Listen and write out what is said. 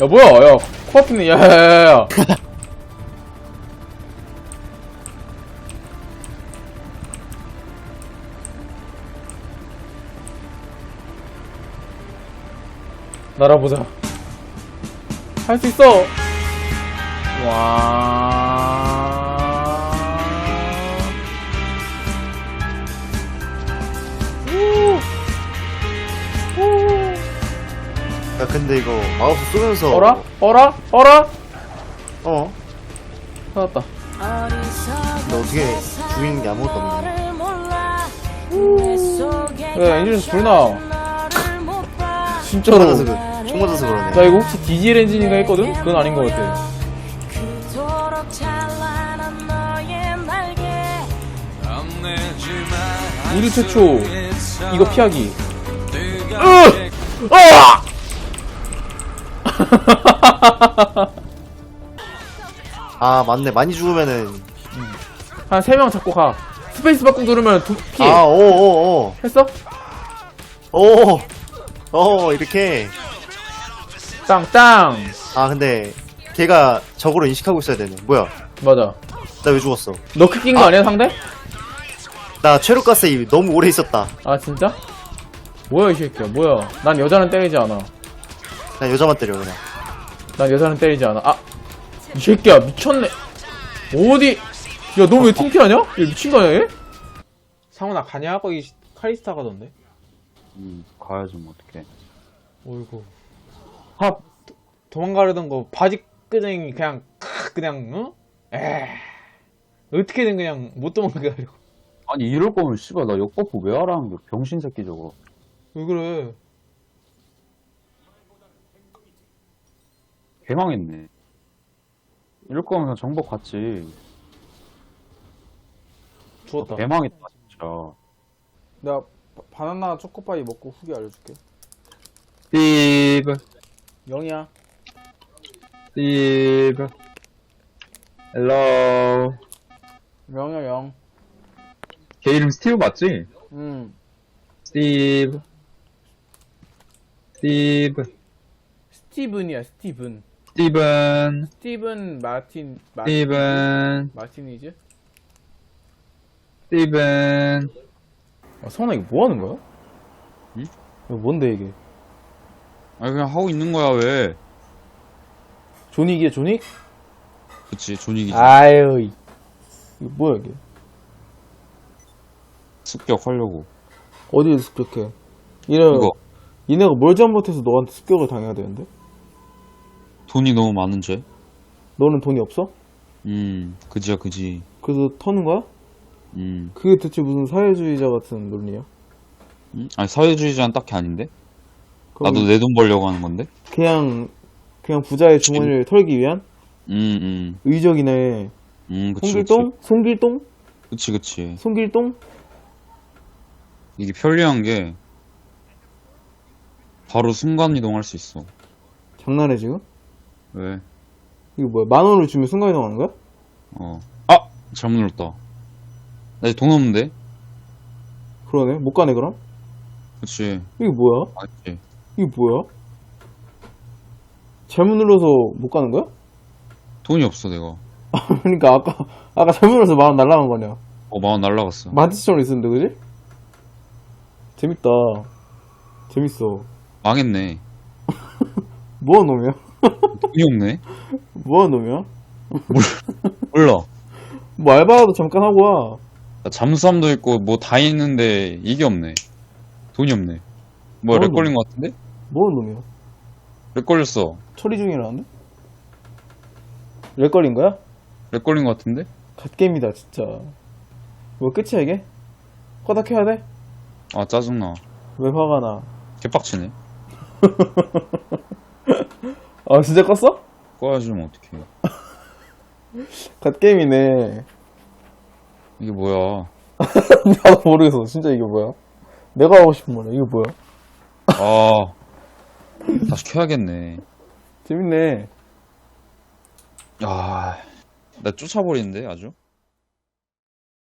야 뭐야? 야 코앞이네 야야야야. 날아보자. 할 수 있어. 와 근데 이거 마우스 쏘면서 어라? 어라? 어라? 어? 찾았다 너 어떻게 주인 게 아무것도 없네 야, 엔진에서 불 나. 진짜로. 총 맞아서 그, 총 맞아서 그러네 나 이거 혹시 디젤 엔진인가 했거든? 그건 아닌 것 같아. 우리 최초 이거 피하기. 으! 아! 아 맞네 많이 죽으면은 한 3명 잡고 가. 스페이스 바꿈 누르면 두, 피해. 아 오오오 했어? 오, 오, 이렇게. 땅 땅. 아, 근데, 걔가 적으로 인식하고 있어야 되네. 뭐야? 맞아. 나 왜 죽었어? 너 크낀 거 아니야, 상대? 나 최루가스에 너무 오래 있었다. 아, 진짜? 뭐야, 이 새끼야. 뭐야. 난 여자는 때리지 않아. 나 여자만 때려, 그냥. 난 여자는 때리지 않아. 아, 이 새끼야 미쳤네. 어디? 야, 너왜 팅피하냐? 얘 미친 거 아니야, 얘? 상훈아 가냐? 거기 카리스타 가던데. 음, 가야지 뭐 어떡해. 어이구. 하 도- 도망가려던 거 바지 끄댕이 그냥 칵 그냥 어? 에 어떻게든 그냥 못 도망가게 하려고. 아니 이럴 거면 씨발 나 역버프 왜 하라는 거야 병신 새끼 저거. 왜 그래? 개망했네. 이럴 거면 그냥 정복 갔지. 죽었다. 개망했다 진짜. 내가 바- 바나나 초코파이 먹고 후기 알려줄게. 스티브, 영이야. 스티브. 헬로. 영이야 영. 걔 이름 스티브 맞지? 음. 스티브. 스티브. 스티븐이야 스티븐. 스티븐. 스티븐 마틴 마, 스티븐. 마티니즈? 스티븐. 아, 성훈아 이거 뭐 하는 거야? 응? 이거 뭔데 이게? 아니 그냥 하고 있는 거야 왜? 조닉이야 조닉? 그치 존익이지 아유 이- 이거 뭐야 이게? 습격하려고 어디에 습격해? 이래 이거 얘네가 뭘 잘못해서 너한테 습격을 당해야 되는데? 돈이 너무 많은 죄? 너는 돈이 없어? 음 그지야 그지 그래서 터는 거야? 음, 그게 대체 무슨 사회주의자 같은 논리야? 음? 아니 사회주의자는 딱히 아닌데? 그럼 나도 내 돈 벌려고 하는 건데? 그냥 그냥 부자의 주머니를 털기 위한 음 음 의적이네. 음, 그치 송길동? 송길동? 그치 그치 송길동? 이게 편리한 게 바로 순간이동 할 수 있어 장난해 지금? 왜? 이거 뭐야? 만 원을 주면 순간이 동하는 거야? 어 아! 잘못 눌렀다 나 이제 돈 없는데? 그러네. 못 가네 그럼? 그치 이게 뭐야? 맞지 이게 뭐야? 잘못 눌러서 못 가는 거야? 돈이 없어 내가 그러니까 아까 아까 잘못 눌러서 만 원 날라간 거냐? 어 만원 날라갔어 마티처럼 있었는데 그지? 재밌다. 재밌어. 망했네 뭐한 놈이야? 돈이 없네 뭐한 놈이야? 몰라 뭐 알바라도 잠깐 하고 와. 나 잠수함도 있고 뭐 다 있는데 이게 없네. 돈이 없네. 뭐야 렉 뭐하는 걸린 것 같은데? 뭐한 놈이야? 렉 걸렸어. 처리 중이라는데? 렉 걸린 거야? 렉 걸린 것 같은데? 갓게임이다 진짜. 뭐 끝이야 이게? 허닥 해야 돼? 아 짜증나. 왜 화가 나? 개빡치네. 아 진짜 껐어? 꺼야지 뭐 어떡해. 갓게임이네. 이게 뭐야. 나도 모르겠어. 진짜 이게 뭐야? 내가 하고 싶은 말이야. 이게 뭐야? 아 다시 켜야겠네. 재밌네. 아, 나 쫓아버리는데 아주?